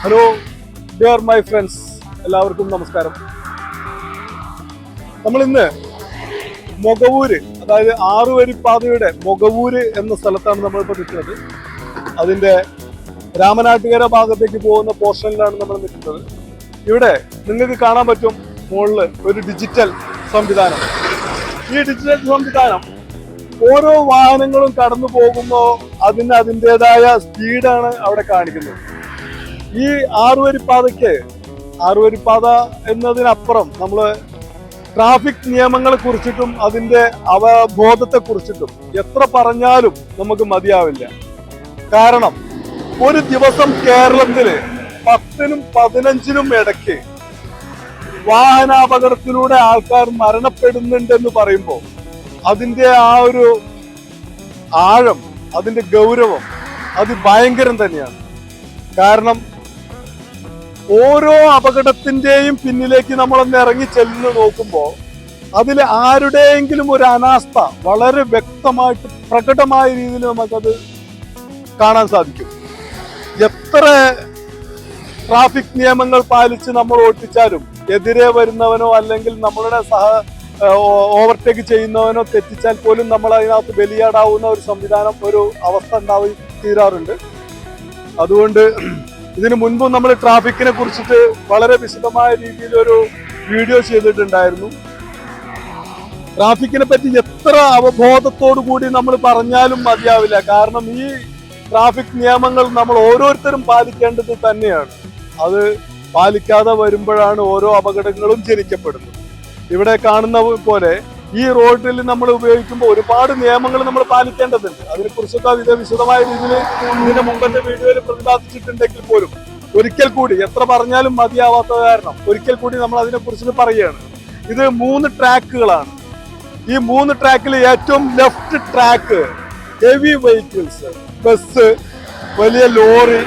Hello dear my friends എല്ലാവർക്കും നമസ്കാരം. നമ്മൾ ഇന്ന് മുഖവൂര് അതായത് ആറുവരിപ്പാതയുടെ മുഖവൂര് എന്ന സ്ഥലത്താണ് നമ്മളിപ്പോൾ നിൽക്കുന്നത്. അതിന്റെ രാമനാട്ടുകര ഭാഗത്തേക്ക് പോകുന്ന പോർഷനിലാണ് നമ്മൾ നിൽക്കുന്നത്. ഇവിടെ നിങ്ങൾക്ക് കാണാൻ പറ്റും മുകളിൽ ഒരു ഡിജിറ്റൽ സംവിധാനം. ഈ ഡിജിറ്റൽ സംവിധാനം ഓരോ വാഹനങ്ങളും കടന്നു പോകുമ്പോൾ അതിന് അതിന്റെതായ സ്പീഡാണ് അവിടെ കാണിക്കുന്നത്. ഈ ആറുവരിപ്പാതയ്ക്ക് ആറുവരിപ്പാത എന്നതിനപ്പുറം നമ്മൾ ട്രാഫിക് നിയമങ്ങളെ കുറിച്ചിട്ടും അതിന്റെ അവബോധത്തെ കുറിച്ചിട്ടും എത്ര പറഞ്ഞാലും നമുക്ക് മതിയാവില്ല. കാരണം ഒരു ദിവസം കേരളത്തിൽ പത്തിനും പതിനഞ്ചിനും ഇടയ്ക്ക് വാഹനാപകടത്തിലൂടെ ആൾക്കാർ മരണപ്പെടുന്നുണ്ടെന്ന് പറയുമ്പോൾ അതിന്റെ ആ ഒരു ആഴം അതിന്റെ ഗൗരവം അത് ഭയങ്കരം തന്നെയാണ്. കാരണം ഓരോ അപകടത്തിന്റെയും പിന്നിലേക്ക് നമ്മൾ നമ്മളൊന്ന് ഇറങ്ങി ചെല്ലുന്നു നോക്കുമ്പോൾ അതിൽ ആരുടെയെങ്കിലും ഒരു അനാസ്ഥ വളരെ വ്യക്തമായിട്ട് പ്രകടമായ രീതിയിൽ നമുക്കത് കാണാൻ സാധിക്കും. എത്ര ട്രാഫിക് നിയമങ്ങൾ പാലിച്ച് നമ്മൾ ഓട്ടിച്ചാലും എതിരെ വരുന്നവനോ അല്ലെങ്കിൽ നമ്മളുടെ സഹ ഓവർടേക്ക് ചെയ്യുന്നവനോ തെറ്റിച്ചാൽ പോലും നമ്മൾ അതിനകത്ത് ബലിയാടാവുന്ന ഒരു സംവിധാനം ഒരു അവസ്ഥ ഉണ്ടാവുകയും തീരാറുണ്ട്. അതുകൊണ്ട് ഇതിനു മുൻപും നമ്മൾ ട്രാഫിക്കിനെ കുറിച്ചിട്ട് വളരെ വിശദമായ രീതിയിൽ ഒരു വീഡിയോ ചെയ്തിട്ടുണ്ടായിരുന്നു. ട്രാഫിക്കിനെ പറ്റി എത്ര അവബോധത്തോടു കൂടി നമ്മൾ പറഞ്ഞാലും മതിയാവില്ല. കാരണം ഈ ട്രാഫിക് നിയമങ്ങൾ നമ്മൾ ഓരോരുത്തരും പാലിക്കേണ്ടത് തന്നെയാണ്. അത് പാലിക്കാതെ വരുമ്പോഴാണ് ഓരോ അപകടങ്ങളും ജനിക്കപ്പെടുന്നത്. ഇവിടെ കാണുന്ന പോലെ ഈ റോഡിൽ നമ്മൾ ഉപയോഗിക്കുമ്പോൾ ഒരുപാട് നിയമങ്ങൾ നമ്മൾ പാലിക്കേണ്ടതുണ്ട്. അതിനെക്കുറിച്ചൊക്കെ ഇത് വിശദമായ രീതിയിൽ ഇതിന്റെ മുമ്പത്തെ വീഡിയോയിൽ പ്രതിപാദിച്ചിട്ടുണ്ടെങ്കിൽ പോലും ഒരിക്കൽ കൂടി എത്ര പറഞ്ഞാലും മതിയാവാത്ത കാരണം ഒരിക്കൽ കൂടി നമ്മൾ അതിനെക്കുറിച്ച് പറയുകയാണ്. ഇത് മൂന്ന് ട്രാക്കുകളാണ്. ഈ മൂന്ന് ട്രാക്കിൽ ഏറ്റവും left track heavy vehicles bus വലിയ ലോറി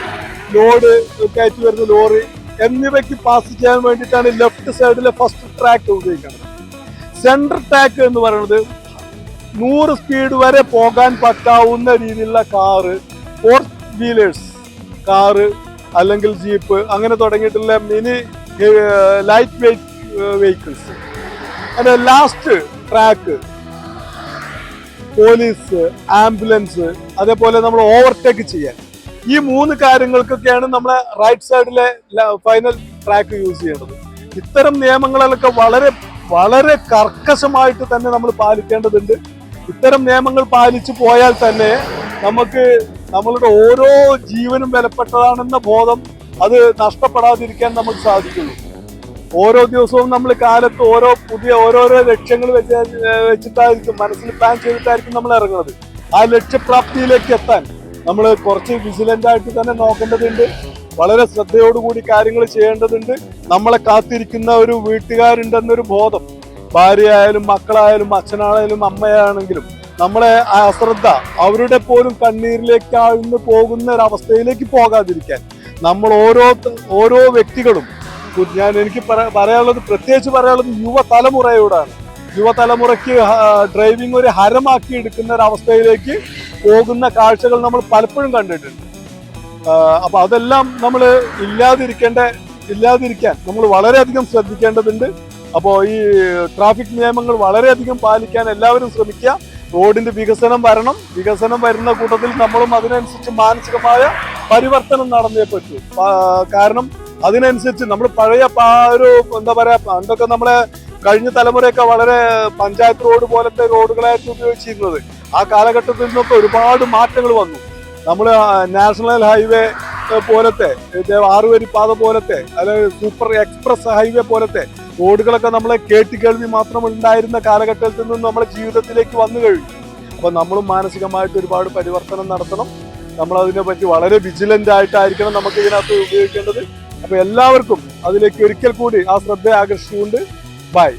ലോഡ് കയറ്റി വരുന്ന ലോറി എന്നിവയ്ക്ക് പാസ് ചെയ്യാൻ വേണ്ടിയിട്ടാണ് ലെഫ്റ്റ് സൈഡിലെ ഫസ്റ്റ് ട്രാക്ക് ഉപയോഗിക്കുന്നത്. സെൻട്രൽ ടാക്ക് എന്ന് പറയുന്നത് നൂറ് സ്പീഡ് വരെ പോകാൻ പറ്റാവുന്ന രീതിയിലുള്ള കാറ് ഫോർ വീലേഴ്സ് കാറ് അല്ലെങ്കിൽ ജീപ്പ് അങ്ങനെ തുടങ്ങിയിട്ടുള്ള മിനി ലൈറ്റ് വെയിറ്റ് വെഹിക്കിൾസ് അതെ ലാസ്റ്റ് ട്രാക്ക് പോലീസ് ആംബുലൻസ് അതേപോലെ നമ്മൾ ഓവർടേക്ക് ചെയ്യാൻ. ഈ മൂന്ന് കാര്യങ്ങൾക്കൊക്കെയാണ് നമ്മളെ റൈറ്റ് സൈഡിലെ ഫൈനൽ ട്രാക്ക് യൂസ് ചെയ്യേണ്ടത്. ഇത്തരം നിയമങ്ങളൊക്കെ വളരെ വളരെ കർക്കശമായിട്ട് തന്നെ നമ്മൾ പാലിക്കേണ്ടതുണ്ട്. ഇത്തരം നിയമങ്ങൾ പാലിച്ചു പോയാൽ തന്നെ നമുക്ക് നമ്മളുടെ ഓരോ ജീവനും വിലപ്പെട്ടതാണെന്ന ബോധം അത് നഷ്ടപ്പെടാതിരിക്കാൻ നമുക്ക് സാധിക്കുള്ളൂ ഓരോ ദിവസവും നമ്മൾ കാലത്ത് ഓരോ പുതിയ ഓരോരോ ലക്ഷ്യങ്ങൾ വെച്ച് വെച്ചിട്ടായിരിക്കും മനസ്സിൽ പ്ലാൻ ചെയ്തിട്ടായിരിക്കും നമ്മൾ ഇറങ്ങുന്നത്. ആ ലക്ഷ്യപ്രാപ്തിയിലേക്ക് എത്താൻ നമ്മൾ കുറച്ച് വിജിലന്റ് ആയിട്ട് തന്നെ നോക്കേണ്ടതുണ്ട്. വളരെ ശ്രദ്ധയോടുകൂടി കാര്യങ്ങൾ ചെയ്യേണ്ടതുണ്ട്. നമ്മളെ കാത്തിരിക്കുന്ന ഒരു വീട്ടുകാരുണ്ടെന്നൊരു ബോധം. ഭാര്യയായാലും മക്കളായാലും അച്ഛനായാലും അമ്മയാണെങ്കിലും നമ്മളെ അശ്രദ്ധ അവരുടെ പോലും കണ്ണീരിലേക്ക് ആഴ്ന്നു പോകുന്ന ഒരു അവസ്ഥയിലേക്ക് പോകാതിരിക്കാൻ നമ്മൾ ഓരോ ഓരോ വ്യക്തികളും ഞാൻ എനിക്ക് പറയാനുള്ളത് പ്രത്യേകിച്ച് പറയാനുള്ളത് യുവതലമുറയോടാണ്. യുവതലമുറയ്ക്ക് ഡ്രൈവിംഗ് ഒരു ഹരമാക്കി എടുക്കുന്ന ഒരു അവസ്ഥയിലേക്ക് പോകുന്ന കാഴ്ചകൾ നമ്മൾ പലപ്പോഴും കണ്ടിട്ടുണ്ട്. ആ, അപ്പൊ അതെല്ലാം നമ്മൾ ഇല്ലാതിരിക്കേണ്ട ഇല്ലാതിരിക്കാൻ നമ്മൾ വളരെയധികം ശ്രദ്ധിക്കേണ്ടതുണ്ട്. അപ്പോൾ ഈ ട്രാഫിക് നിയമങ്ങൾ വളരെയധികം പാലിക്കാൻ എല്ലാവരും ശ്രമിക്കുക. റോഡിന്റെ വികസനം വരണം. വികസനം വരുന്ന കൂട്ടത്തിൽ നമ്മളും അതിനനുസരിച്ച് മാനസികമായ പരിവർത്തനം നടന്നേ പറ്റൂ. കാരണം അതിനനുസരിച്ച് നമ്മൾ പഴയ ഒരു എന്താ പറയാ പണ്ടൊക്കെ നമ്മളെ കഴിഞ്ഞ തലമുറയൊക്കെ വളരെ പഞ്ചായത്ത് റോഡ് പോലത്തെ റോഡുകളായിട്ട് ഉപയോഗിച്ചിരുന്നത്. ആ കാലഘട്ടത്തിൽ നിന്നൊക്കെ ഒരുപാട് മാറ്റങ്ങൾ വന്നു. നമ്മൾ നാഷണൽ ഹൈവേ പോലത്തെ ഇത് ആറുവരി പാത പോലത്തെ അല്ലെങ്കിൽ സൂപ്പർ എക്സ്പ്രസ് ഹൈവേ പോലത്തെ റോഡുകളൊക്കെ നമ്മളെ കേട്ടുകേൾവി മാത്രം ഉണ്ടായിരുന്ന കാലഘട്ടത്തിൽ നിന്ന് നമ്മുടെ ജീവിതത്തിലേക്ക് വന്നു കഴിഞ്ഞു. അപ്പൊ നമ്മളും മാനസികമായിട്ട് ഒരുപാട് പരിവർത്തനം നടത്തണം. നമ്മൾ അതിനെ പറ്റി വളരെ വിജിലന്റ് ആയിട്ടായിരിക്കണം നമുക്ക് ഇതിനകത്ത് ഉപയോഗിക്കേണ്ടത്. അപ്പൊ എല്ലാവർക്കും അതിലേക്ക് ഒരിക്കൽ കൂടി ആ ശ്രദ്ധ ആകർഷിച്ചുകൊണ്ട് ബൈ.